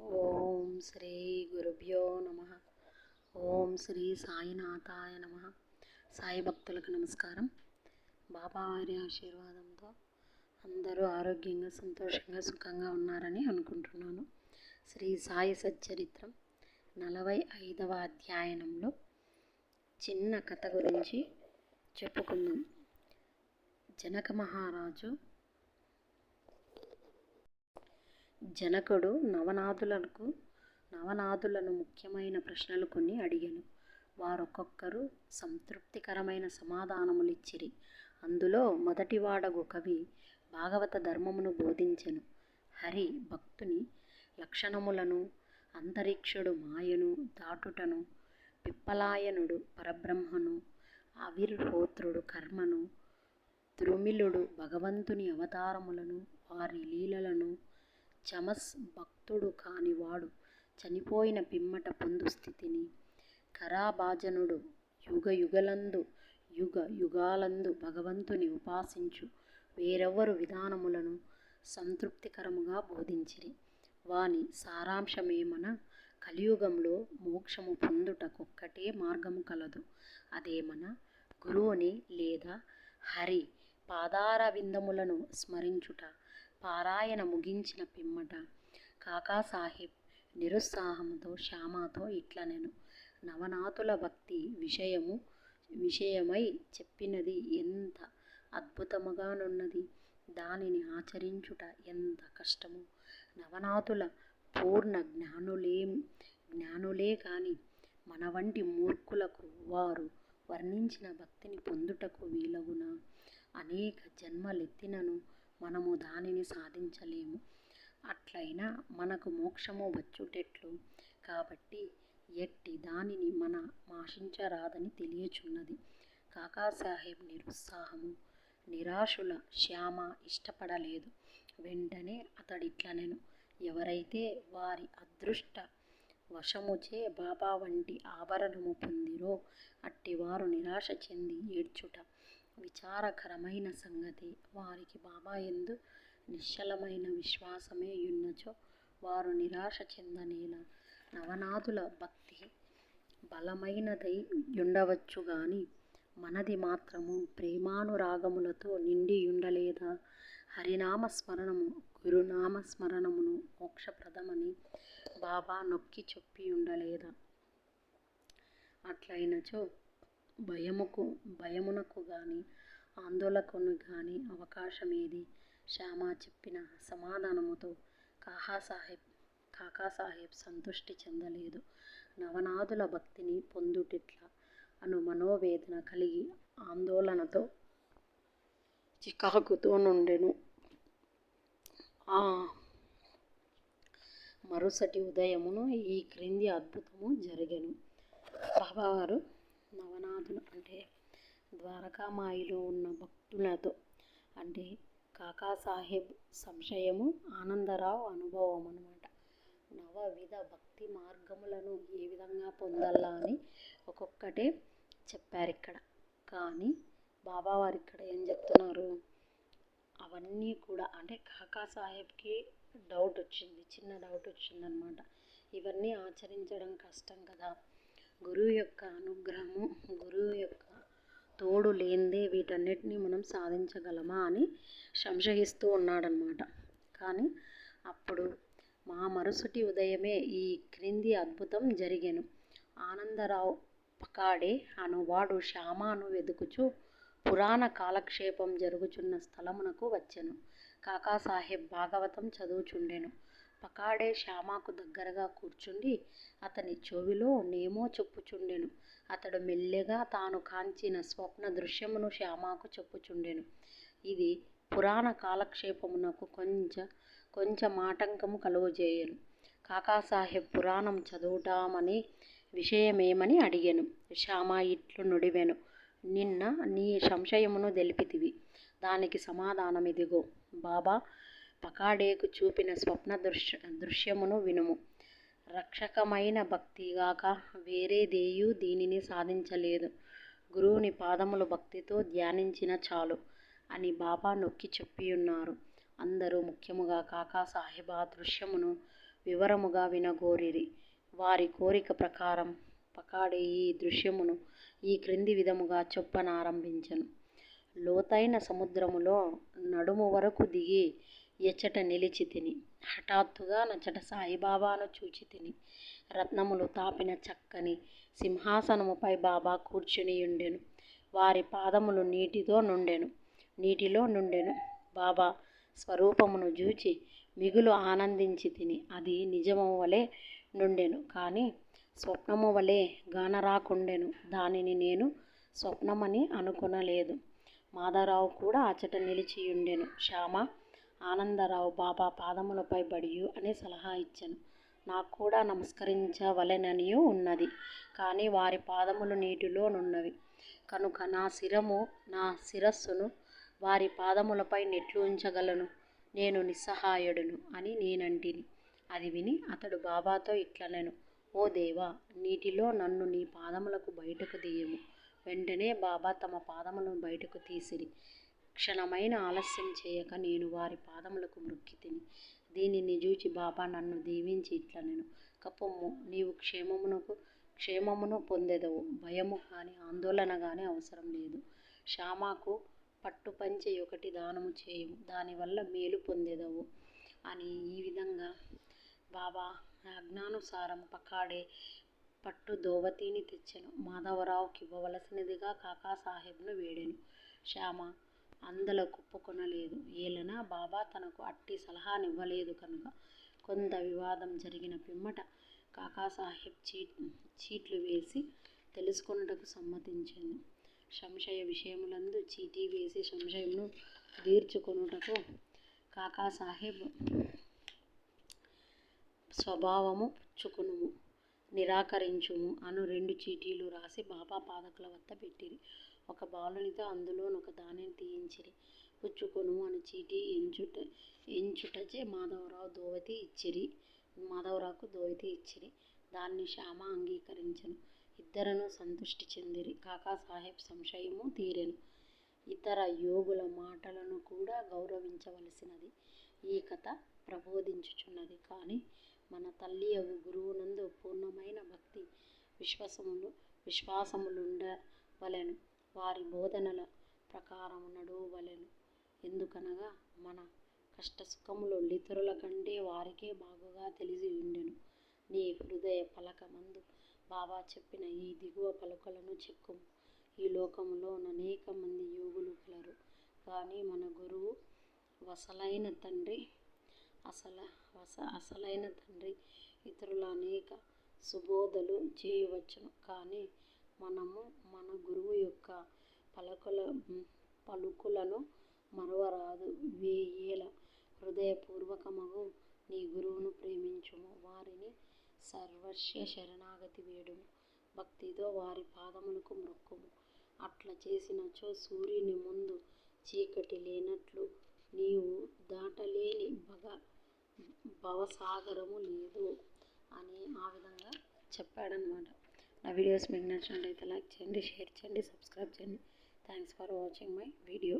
ఓం శ్రీ గురుభ్యో నమ. ఓం శ్రీ సాయినాథాయ నమ. సాయి భక్తులకు నమస్కారం. బాబావారి ఆశీర్వాదంతో అందరూ ఆరోగ్యంగా సంతోషంగా సుఖంగా ఉన్నారని అనుకుంటున్నాను. శ్రీ సాయి సచ్చరిత్రం నలభై ఐదవ అధ్యయనంలో చిన్న కథ గురించి చెప్పుకుందాం. జనక మహారాజు జనకుడు నవనాథులకు నవనాథులను ముఖ్యమైన ప్రశ్నలు కొన్ని అడిగాను. వారొక్కొక్కరు సంతృప్తికరమైన సమాధానములు ఇచ్చిరి అందులో మొదటివాడగు కవి భాగవత ధర్మమును బోధించెను. హరి భక్తుని లక్షణములను అంతరిక్షుడు మాయను దాటుటను పిప్పలాయనుడు పరబ్రహ్మను ఆవిర్హోత్రుడు కర్మను ద్రుమిలుడు భగవంతుని అవతారములను వారి లీలలను చమస్ భక్తుడు కానివాడు. చనిపోయిన పిమ్మట పొందు స్థితిని. కరాభాజనుడు యుగ యుగలందు యుగ యుగాలందు భగవంతుని ఉపాసించు. వేరెవ్వరు విధానములను సంతృప్తికరముగా బోధించిరి. వాని సారాంశమేమన కలియుగంలో మోక్షము పొందుటకొక్కటే మార్గము కలదు. అదేమన గురువుని లేదా హరి పాదారవిందములను స్మరించుట పారాయణ ముగించిన పిమ్మట కాకాసాహెబ్ నిరుత్సాహంతో శ్యామతో ఇట్లనెను నవనాథుల భక్తి విషయము విషయమై చెప్పినది ఎంత అద్భుతముగానున్నది? దానిని ఆచరించుట ఎంత కష్టము? నవనాథుల పూర్ణ జ్ఞానులే జ్ఞానులే కాని మన వంటి మూర్ఖులకు వారు వర్ణించిన భక్తిని పొందుటకు వీలగున? అనేక జన్మలెత్తినను మనము దానిని సాధించలేము. అట్లయినా మనకు మోక్షము వచ్చుటెట్లు. కాబట్టి ఎట్టి దానిని మన ఆశించరాదని తెలియచున్నది. కాకాసాహెబ్ నిరుత్సాహము నిరాశుల శ్యామ ఇష్టపడలేదు. వెంటనే అతడిట్లనెను. ఎవరైతే వారి అదృష్ట వశముచే బాబా వంటి ఆభరణము పొందిరో అట్టివారు నిరాశ చెంది ఏడ్చుట విచారకరమైన సంగతి. వారికి బాబా ఎందు నిశ్చలమైన విశ్వాసమే యున్నచో వారు నిరాశ చెందనేలా. నవనాథుల భక్తి బలమైనదై ఉండవచ్చు గాని మనది మాత్రము ప్రేమానురాగములతో నిండి ఉండలేదా హరినామ స్మరణము గురునామ స్మరణమును మోక్షప్రదమని బాబా నొక్కి చెప్పి ఉండలేదా అట్లయినచో భయముకు భయమునకు కానీ ఆందోళనకు అవకాశం ఏది శ్యామ చెప్పిన సమాధానముతో కాహాసాహెబ్ కాకాసాహెబ్ సంతృష్టి చెందలేదు. నవనాథుల భక్తిని పొందుటిట్ల అను మనోవేదన కలిగి ఆందోళనతో చికాకుతో నుండెను. ఆ మరుసటి ఉదయమును ఈ క్రింది అద్భుతము జరిగెను. బాబావారు నవనాథులు అంటే ద్వారకామాయిలో ఉన్న భక్తులతో అంటే కాకాసాహెబ్ సంశయము ఆనందరావు అనుభవం అనమాట నవవిధ భక్తి మార్గములను ఏ విధంగా పొందాలా అని ఒక్కొక్కటే చెప్పారు ఇక్కడ కానీ బాబావారు ఇక్కడ ఏం చెప్తున్నారు? అవన్నీ కూడా అంటే కాకాసాహెబ్కి డౌట్ వచ్చింది చిన్న డౌట్ వచ్చిందనమాట ఇవన్నీ ఆచరించడం కష్టం కదా. గురువు యొక్క అనుగ్రహము గురువు యొక్క తోడు లేనిదే వీటన్నిటిని మనం సాధించగలమా అని సంశయిస్తూ ఉన్నాడనమాట కానీ అప్పుడు మా మరుసటి ఉదయమే ఈ క్రింది అద్భుతం జరిగాను. ఆనందరావు పకాడే అనువాడు శ్యామాను వెతుకుచు పురాణ కాలక్షేపం జరుగుచున్న స్థలమునకు వచ్చాను. కాకాసాహెబ్ భాగవతం చదువుచుండెను. పకాడే శ్యామకు దగ్గరగా కూర్చుండి అతని చెవిలో నేమో చెప్పుచుండెను. అతడు మెల్లెగా తాను కాంచిన స్వప్న దృశ్యమును శ్యామకు చెప్పుచుండెను. ఇది పురాణ కాలక్షేపమునకు కొంచెం కొంచెం ఆటంకము కలుగజేయను. కాకాసాహెబ్ పురాణం చదువుటామని విషయమేమని అడిగాను. శ్యామ ఇట్లు నుడివెను. నిన్న నీ సంశయమును తెలిపితివి. దానికి సమాధానం ఇదిగో బాబా పకాడేకు చూపిన స్వప్న దృశ్య దృశ్యమును వినుము. రక్షకమైన భక్తిగాక వేరేదేయు దీనిని సాధించలేదు. గురువుని పాదములు భక్తితో ధ్యానించిన చాలు అని బాబా నొక్కి చెప్పియున్నారు. అందరూ ముఖ్యముగా కాకా సాహెబ్ ఆ దృశ్యమును వివరముగా వినగోరిరి. వారి కోరిక ప్రకారం పకాడే ఈ దృశ్యమును ఈ క్రింది విధముగా చొప్పనారంభించెను లోతైన సముద్రములో నడుము వరకు దిగి ఎచ్చట నిలిచి తిని హఠాత్తుగా నచ్చట సాయిబాబాను చూచి తిని రత్నములు తాపిన చక్కని సింహాసనముపై బాబా కూర్చునియుండెను. వారి పాదములు నీటితో నుండెను నీటిలో నుండెను. బాబా స్వరూపమును చూచి మిగులు ఆనందించి తిని అది నిజము వలె నుండెను. కానీ స్వప్నము వలె గానరాకుండెను. దానిని నేను స్వప్నమని అనుకొనలేదు. మాధవరావు కూడా అచట నిలిచియుండెను. శ్యామ ఆనందరావు బాబా పాదములపై బడియు అని సలహా ఇచ్చెను. నాకు కూడా నమస్కరించవలెననియూ ఉన్నది. కానీ వారి పాదములు నీటిలో నున్నవి కనుక నా శిరము నా శిరస్సును వారి పాదములపై నెట్లు ఉంచగలను. నేను నిస్సహాయుడును అని నేనంటిని. అది విని అతడు బాబాతో ఇట్లనెను. ఓ దేవా నీటిలో నన్ను నీ పాదములకు బయటకు తీయము. వెంటనే బాబా తమ పాదములను బయటకు తీసిరి. క్షణమైన ఆలస్యం చేయక నేను వారి పాదములకు మృక్కి తిని దీనిని చూచి బాబా నన్ను దీవించి ఇట్లనెను కపొమ్ము నీవు క్షేమమునకు క్షేమమును పొందెదవు. భయము కానీ ఆందోళన కానీ అవసరం లేదు. శ్యామకు పట్టు పంచె ఒకటి దానము చేయము. దానివల్ల మేలు పొందెదవు. అని ఈ విధంగా బాబా ఆజ్ఞానుసారం పకాడే పట్టు దోవతీని తెచ్చెను. మాధవరావుకి ఇవ్వవలసినదిగా కాకాసాహెబ్ను వేడెను. శ్యామ అందల కుప్పుకొనలేదు. ఏలన? బాబా తనకు అట్టి సలహానివ్వలేదు కనుక కొంత వివాదం జరిగిన పిమ్మట కాకాసాహెబ్ చీట్ చీట్లు వేసి తెలుసుకొనుటకు సమ్మతించింది. సంశయ విషయములందు చీటీ వేసి సంశయమును తీర్చుకొనుటకు కాకాసాహెబ్ స్వభావము పుచ్చుకొనుము నిరాకరించుము అను రెండు చీటీలు రాసి బాబా పాదకుల వద్ద పెట్టిరి. ఒక బాలునితో అందులోనొక దానిని తీయించిరి. పుచ్చుకొను అని చీటి ఎంచుట ఎంచుటచే మాధవరావు దోవతి ఇచ్చిరి. మాధవరావుకు దోవతి ఇచ్చిరి. దాన్ని శ్యామ అంగీకరించను. ఇద్దరును సంతృష్టి చెందిరి. కాకాసాహెబ్ సంశయము తీరెను. ఇతర యోగుల మాటలను కూడా గౌరవించవలసినది ఈ కథ ప్రబోధించుచున్నది. కానీ మన తల్లి అవి గురువునందు పూర్ణమైన భక్తి విశ్వాసములు విశ్వాసములుండవలెను. వారి బోధనల ప్రకారం నడువవలెను. ఎందుకనగా మన కష్టసుఖములు ఇతరుల కంటే వారికే బాగుగా తెలిసి ఉండెను. నీ హృదయ పలకమందు బాబా చెప్పిన ఈ దిగువ పలుకలను చెక్కుము. ఈ లోకములో అనేక మంది యోగులు కలరు. కానీ మన గురువు వసలైన తండ్రి అసల వస అసలైన తండ్రి ఇతరుల అనేక సుబోధలు చేయవచ్చును. కానీ మనము మన గురువు యొక్క పలుకుల పలుకులను మరువరాదు. వేయేల హృదయపూర్వకమగు నీ గురువును ప్రేమించుము. వారిని సర్వస్వ శరణాగతి వేడుము. భక్తితో వారి పాదములకు మొక్కుము. అట్లా చేసినచో సూర్యుని ముందు చీకటి లేనట్లు నీవు దాటలేని భగ భవసాగరము లేదు అని ఆ విధంగా చెప్పాడనమాట నా వీడియోస్ మీకు నచ్చినట్లయితే లైక్ చేయండి షేర్ చేయండి సబ్స్క్రైబ్ చేయండి. Thanks for watching my video